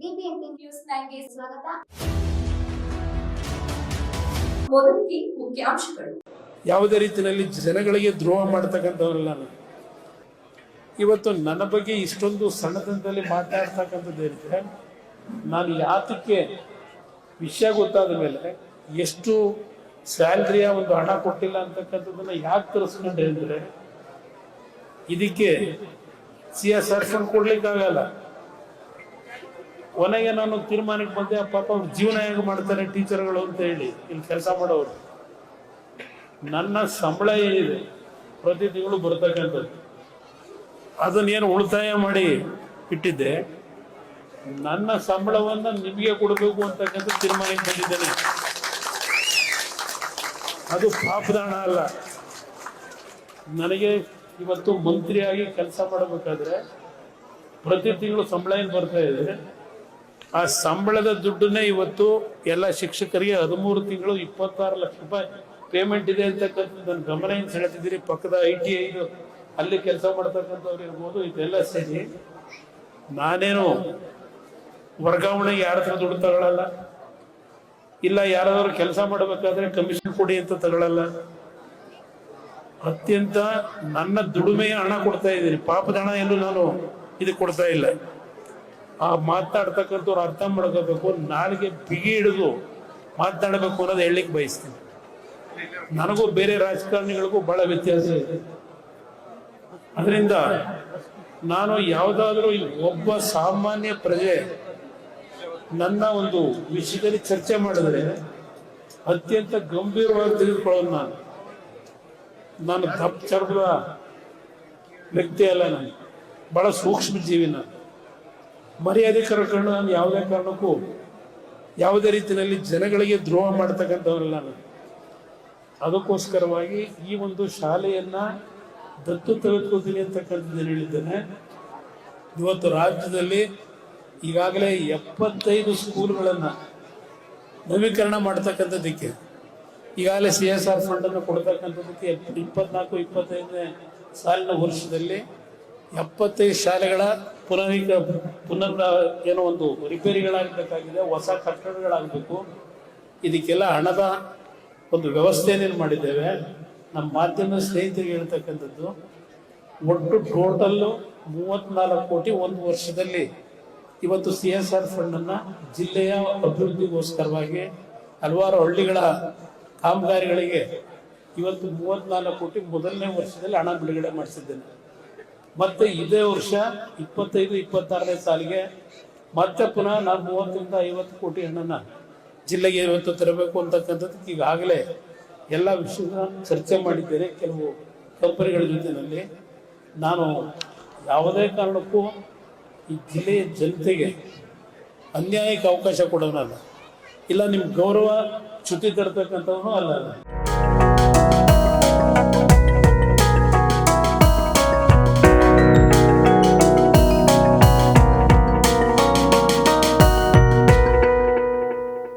News ಸ್ವಾಗತ. ಮೊದಲಿಗೆ ಮುಖ್ಯಾಂಶಗಳು. ಯಾವುದೇ ರೀತಿಯಲ್ಲಿ ಜನಗಳಿಗೆ ದ್ರೋಹ ಮಾಡ್ತಕ್ಕಂಥವ್ರಲ್ಲ ಇವತ್ತು ನನ್ನ ಬಗ್ಗೆ ಇಷ್ಟೊಂದು ಸಣ್ಣತನದಲ್ಲಿ ಮಾತಾಡ್ತಕ್ಕಂಥದ್ದು ನಾನು ಯಾತಕ್ಕೆ ವಿಷಯ ಗೊತ್ತಾದ ಮೇಲೆ ಎಷ್ಟು ಸ್ಯಾಲ್ರಿಯ ಒಂದು ಹಣ ಕೊಟ್ಟಿಲ್ಲ ಅಂತಕ್ಕಂಥದ್ದನ್ನ ಯಾಕೆ ತರಿಸ್ಕೊಂಡ್ರೆ ಹೇಳಿದ್ರೆ ಇದಕ್ಕೆ ಸಿ ಎಸ್ ಆರ್ ಕೊಡ್ಲಿಕ್ಕಾಗಲ್ಲ. ಕೊನೆಗೆ ನಾನು ತೀರ್ಮಾನಕ್ಕೆ ಬಂದೆ ಪಾಪ ಅವ್ರ ಜೀವನ ಹೇಗೆ ಮಾಡ್ತಾರೆ ಟೀಚರ್ಗಳು ಅಂತ ಹೇಳಿ, ಇಲ್ಲಿ ಕೆಲಸ ಮಾಡೋರು. ನನ್ನ ಸಂಬಳ ಏನಿದೆ, ಪ್ರತಿ ತಿಂಗಳು ಬರ್ತಕ್ಕಂಥದ್ದು. ಅದನ್ನೇನು ಉಳಿತಾಯ ಮಾಡಿ ಇಟ್ಟಿದ್ದೆ. ನನ್ನ ಸಂಬಳವನ್ನು ನಿಮಗೆ ಕೊಡಬೇಕು ಅಂತಕ್ಕಂಥ ತೀರ್ಮಾನಕ್ಕೆ ಬಂದಿದ್ದೇನೆ. ಅದು ಪಾಪದಾಣ ಅಲ್ಲ. ನನಗೆ ಇವತ್ತು ಮಂತ್ರಿಯಾಗಿ ಕೆಲಸ ಮಾಡಬೇಕಾದ್ರೆ ಪ್ರತಿ ತಿಂಗಳು ಸಂಬಳ ಏನು ಬರ್ತಾ ಇದೆ? ಆ ಸಂಬಳದ ದುಡ್ಡನ್ನೇ ಇವತ್ತು ಎಲ್ಲ ಶಿಕ್ಷಕರಿಗೆ ಹದಿಮೂರು ತಿಂಗಳು ಇಪ್ಪತ್ತಾರು ಲಕ್ಷ ರೂಪಾಯಿ ಪೇಮೆಂಟ್ ಇದೆ ಅಂತಕ್ಕಂಥದ್ದು ನನ್ನ ಗಮನ ಏನು ಸೆಳೆತಿದ್ದೀರಿ ಪಕ್ಕದ ಐ ಟಿ ಐದು ಅಲ್ಲಿ ಕೆಲಸ ಮಾಡ್ತಕ್ಕಂಥವ್ರು ಇರ್ಬೋದು, ಇದೆಲ್ಲ ಸೇರಿ ನಾನೇನು ವರ್ಗಾವಣೆಗೆ ಯಾರ ಹತ್ರ ದುಡ್ಡು ತಗೊಳ್ಳಲ್ಲ ಇಲ್ಲ ಯಾರಾದರೂ ಕೆಲಸ ಮಾಡಬೇಕಾದ್ರೆ ಕಮಿಷನ್ ಕೊಡಿ ಅಂತ ತಗೊಳ್ಳಲ್ಲ ಅತ್ಯಂತ ನನ್ನ ದುಡಿಮೆಯ ಹಣ ಕೊಡ್ತಾ ಇದ್ದೀನಿ. ಪಾಪದ ಹಣ ಎಲ್ಲೂ ನಾನು ಇದು ಕೊಡ್ತಾ ಇಲ್ಲ. ಆ ಮಾತಾಡ್ತಕ್ಕಂಥವ್ರು ಅರ್ಥ ಮಾಡ್ಕೋಬೇಕು, ನಾಲಿಗೆ ಬಿಗಿ ಹಿಡಿದು ಮಾತಾಡಬೇಕು ಅನ್ನೋದು ಹೇಳಲಿಕ್ಕೆ ಬಯಸ್ತೀನಿ. ನನಗೂ ಬೇರೆ ರಾಜಕಾರಣಿಗಳಿಗೂ ಬಹಳ ವ್ಯತ್ಯಾಸ ಇದೆ. ಅದರಿಂದ ನಾನು ಯಾವುದಾದ್ರೂ ಒಬ್ಬ ಸಾಮಾನ್ಯ ಪ್ರಜೆ ನನ್ನ ಒಂದು ವಿಷಯದಲ್ಲಿ ಚರ್ಚೆ ಮಾಡಿದ್ರೆ ಅತ್ಯಂತ ಗಂಭೀರವಾಗಿ ತೆಗೆದುಕೊಳ್ಳೋದು ನಾನು. ನಾನು ದಪ್ಪ ಚರ್ಮದ ವ್ಯಕ್ತಿ ಅಲ್ಲ ನಾನು. ಬಹಳ ಸೂಕ್ಷ್ಮ ಜೀವಿ ನಾನು. ಮರ್ಯಾದೆ ಕರ್ಕೊಂಡು ನಾನು ಯಾವುದೇ ಕಾರಣಕ್ಕೂ ಯಾವುದೇ ರೀತಿಯಲ್ಲಿ ಜನಗಳಿಗೆ ದ್ರೋಹ ಮಾಡ್ತಕ್ಕಂಥವರಲ್ಲ ನಾನು. ಅದಕ್ಕೋಸ್ಕರವಾಗಿ ಈ ಒಂದು ಶಾಲೆಯನ್ನ ದತ್ತು ತೆಗೆದುಕೊಳ್ತೀನಿ ಅಂತಕ್ಕಂಥದ್ದು ಹೇಳಿದ್ದೇನೆ. ಇವತ್ತು ರಾಜ್ಯದಲ್ಲಿ ಈಗಾಗಲೇ ಎಪ್ಪತ್ತೈದು ಸ್ಕೂಲ್ಗಳನ್ನು ನವೀಕರಣ ಮಾಡ್ತಕ್ಕಂಥದ್ದಕ್ಕೆ, ಈಗಾಗಲೇ ಸಿ ಎಸ್ ಆರ್ ಫಂಡನ್ನು ಕೊಡ್ತಕ್ಕಂಥದ್ದಕ್ಕೆ ಇಪ್ಪತ್ನಾಲ್ಕು, ಇಪ್ಪತ್ತೈದನೇ ಸಾಲಿನ ವರ್ಷದಲ್ಲಿ ಎಪ್ಪತ್ತೈದು ಶಾಲೆಗಳ ಪುನರೀಕ ಪುನರ್ ಏನೋ ಒಂದು ರಿಪೇರಿಗಳಾಗಬೇಕಾಗಿದೆ, ಹೊಸ ಕಟ್ಟಡಗಳಾಗಬೇಕು. ಇದಕ್ಕೆಲ್ಲ ಹಣದ ಒಂದು ವ್ಯವಸ್ಥೆಯನ್ನು ಮಾಡಿದ್ದೇವೆ. ನಮ್ಮ ಮಾಧ್ಯಮ ಸ್ನೇಹಿತರಿಗೆ ಹೇಳ್ತಕ್ಕಂಥದ್ದು, ಒಟ್ಟು ಟೋಟಲ್ಲು ಮೂವತ್ನಾಲ್ಕು ಕೋಟಿ ಒಂದು ವರ್ಷದಲ್ಲಿ ಇವತ್ತು ಸಿ ಎಸ್ ಆರ್ ಫಂಡನ್ನು ಜಿಲ್ಲೆಯ ಅಭಿವೃದ್ಧಿಗೋಸ್ಕರವಾಗಿ ಹಲವಾರು ಹಳ್ಳಿಗಳ ಕಾಮಗಾರಿಗಳಿಗೆ ಇವತ್ತು ಮೂವತ್ನಾಲ್ಕು ಕೋಟಿ ಮೊದಲನೇ ವರ್ಷದಲ್ಲಿ ಹಣ ಬಿಡುಗಡೆ ಮಾಡಿಸಿದ್ದೇನೆ. ಮತ್ತೆ ಇದೇ ವರ್ಷ ಇಪ್ಪತ್ತೈದು, ಇಪ್ಪತ್ತಾರನೇ ಸಾಲಿಗೆ ಮತ್ತೆ ಪುನಃ ನಾನು ಮೂವತ್ತರಿಂದ ಐವತ್ತು ಕೋಟಿ ಹಣನ ಜಿಲ್ಲೆಗೆ ಇವತ್ತು ತರಬೇಕು ಅಂತಕ್ಕಂಥದ್ದು ಈಗಾಗಲೇ ಎಲ್ಲ ವಿಷಯದ ಚರ್ಚೆ ಮಾಡಿದ್ದೇನೆ ಕೆಲವು ಕಂಪನಿಗಳ ಜೊತೆಯಲ್ಲಿ ನಾನು ಯಾವುದೇ ಕಾರಣಕ್ಕೂ ಈ ಜಿಲ್ಲೆಯ ಜನತೆಗೆ ಅನ್ಯಾಯಕ್ಕೆ ಅವಕಾಶ ಕೊಡೋನಲ್ಲ ಇಲ್ಲ ನಿಮ್ಮ ಗೌರವ ಚ್ಯುತಿ ತರ್ತಕ್ಕಂಥವನು ಅಲ್ಲ.